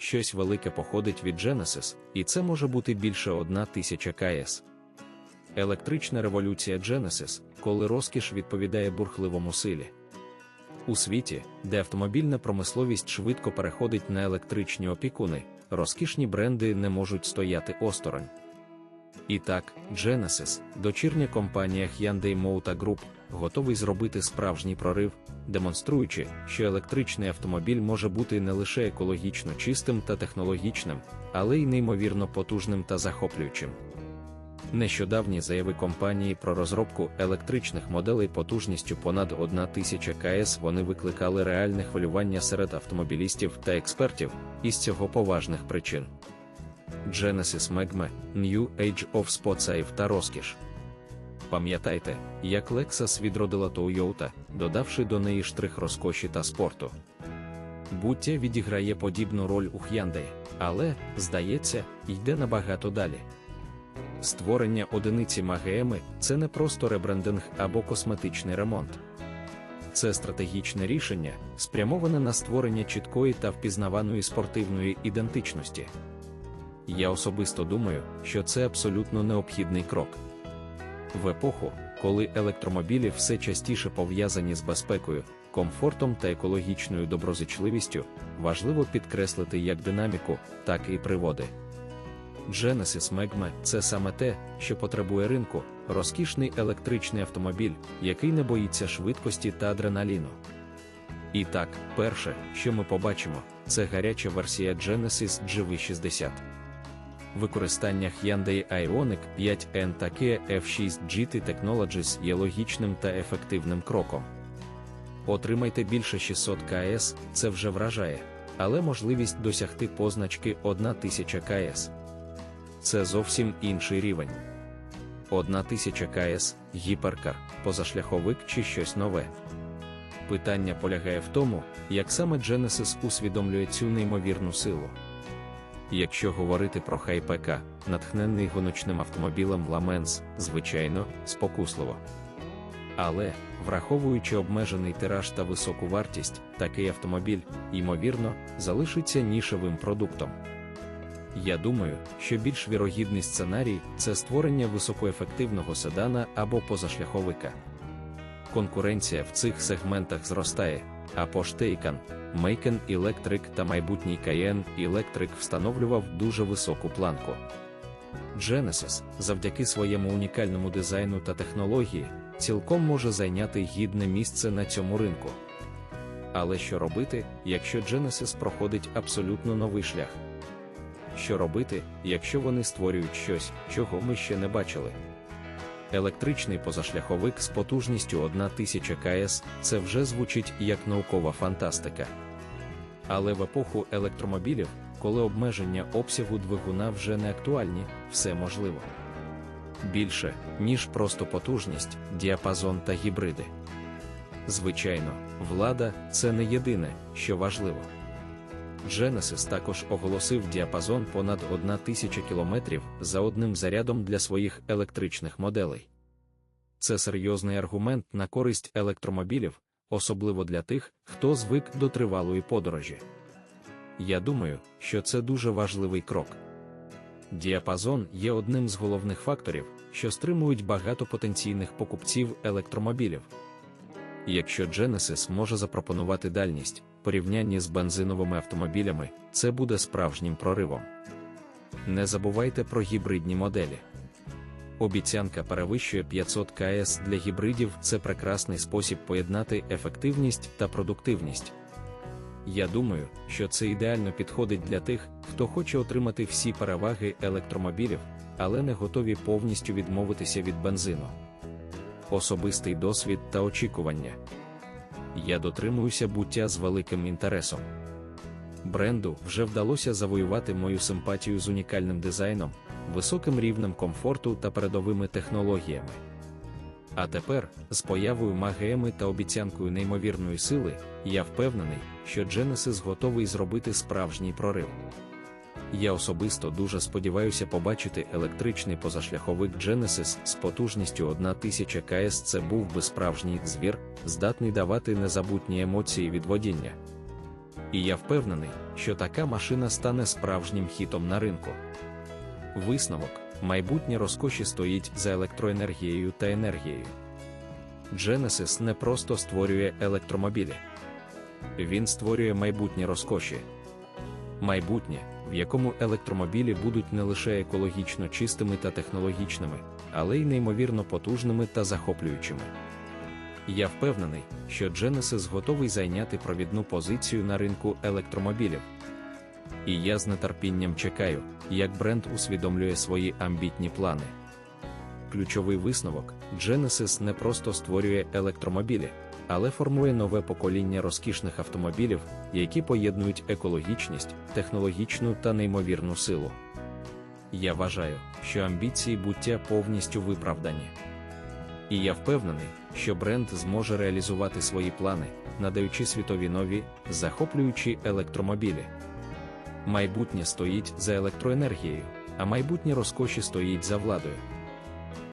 щось велике походить від Genesis, і це може бути більше 1000 КС. Електрична революція Genesis, коли розкіш відповідає бурхливому силі. У світі, де автомобільна промисловість швидко переходить на електричні опікуни, розкішні бренди не можуть стояти осторонь. І так, Genesis, дочірня компанія Hyundai Motor Group, готовий зробити справжній прорив, демонструючи, що електричний автомобіль може бути не лише екологічно чистим та технологічним, але й неймовірно потужним та захоплюючим. Нещодавні заяви компанії про розробку електричних моделей потужністю понад 1000 КС вони викликали реальне хвилювання серед автомобілістів та експертів, із цього поважних причин. Genesis Megme – New Age of Spotsafe та розкіш. Пам'ятайте, як Lexus відродила Toyota, додавши до неї штрих розкоші та спорту. Буття відіграє подібну роль у Hyundai, але, здається, йде набагато далі. Створення одиниці Магеми це не просто ребрендинг або косметичний ремонт. Це стратегічне рішення, спрямоване на створення чіткої та впізнаваної спортивної ідентичності. Я особисто думаю, що це абсолютно необхідний крок. В епоху, коли електромобілі все частіше пов'язані з безпекою, комфортом та екологічною доброзичливістю, важливо підкреслити як динаміку, так і приводи. Genesis Megme – це саме те, що потребує ринку, розкішний електричний автомобіль, який не боїться швидкості та адреналіну. І так, перше, що ми побачимо, це гаряча версія Genesis GV60. Використання Hyundai Ioniq 5N та Kia F6 GT Technologies є логічним та ефективним кроком. Отримайте більше 600 КС, це вже вражає, але можливість досягти позначки 1000 КС. Це зовсім інший рівень. 1000 КС, гіперкар, позашляховик чи щось нове. Питання полягає в тому, як саме Genesis усвідомлює цю неймовірну силу. Якщо говорити про хай-ПК, натхнений гоночним автомобілем Ламенс, звичайно, спокусливо. Але, враховуючи обмежений тираж та високу вартість, такий автомобіль, ймовірно, залишиться нішевим продуктом. Я думаю, що більш вірогідний сценарій це створення високоефективного седана або позашляховика. Конкуренція в цих сегментах зростає, а Porsche Macon Electric та майбутній Cayenne Electric встановлював дуже високу планку. Genesis, завдяки своєму унікальному дизайну та технології, цілком може зайняти гідне місце на цьому ринку. Але що робити, якщо Genesis проходить абсолютно новий шлях? Що робити, якщо вони створюють щось, чого ми ще не бачили? Електричний позашляховик з потужністю 1000 КС це вже звучить як наукова фантастика. Але в епоху електромобілів, коли обмеження обсягу двигуна вже не актуальні, все можливо. Більше, ніж просто потужність, діапазон та гібриди. Звичайно, влада це не єдине, що важливо. Genesis також оголосив діапазон понад 1000 км за одним зарядом для своїх електричних моделей. Це серйозний аргумент на користь електромобілів, особливо для тих, хто звик до тривалої подорожі. Я думаю, що це дуже важливий крок. Діапазон є одним з головних факторів, що стримують багато потенційних покупців електромобілів. Якщо Genesis може запропонувати дальність, порівнянні з бензиновими автомобілями, це буде справжнім проривом. Не забувайте про гібридні моделі. Обіцянка перевищує 500 КС для гібридів це прекрасний спосіб поєднати ефективність та продуктивність. Я думаю, що це ідеально підходить для тих, хто хоче отримати всі переваги електромобілів, але не готові повністю відмовитися від бензину. Особистий досвід та очікування. Я дотримуюся буття з великим інтересом. Бренду вже вдалося завоювати мою симпатію з унікальним дизайном, високим рівнем комфорту та передовими технологіями. А тепер, з появою магеми та обіцянкою неймовірної сили, я впевнений, що Genesis готовий зробити справжній прорив. Я особисто дуже сподіваюся побачити електричний позашляховик Genesis з потужністю 1000 КС. Це був би справжній звір, здатний давати незабутні емоції від водіння. І я впевнений, що така машина стане справжнім хітом на ринку. Висновок майбутнє розкоші стоїть за електроенергією та енергією. Genesis не просто створює електромобілі, він створює майбутнє розкоші. Майбутнє, в якому електромобілі будуть не лише екологічно чистими та технологічними, але й неймовірно потужними та захоплюючими. Я впевнений, що Genesis готовий зайняти провідну позицію на ринку електромобілів. І я з нетерпінням чекаю, як бренд усвідомлює свої амбітні плани. Ключовий висновок: Genesis не просто створює електромобілі, але формує нове покоління розкішних автомобілів, які поєднують екологічність, технологічну та неймовірну силу. Я вважаю, що амбіції буття повністю виправдані. І я впевнений, що бренд зможе реалізувати свої плани, надаючи світові нові, захоплюючі електромобілі. Майбутнє стоїть за електроенергією, а майбутнє розкоші стоїть за владою.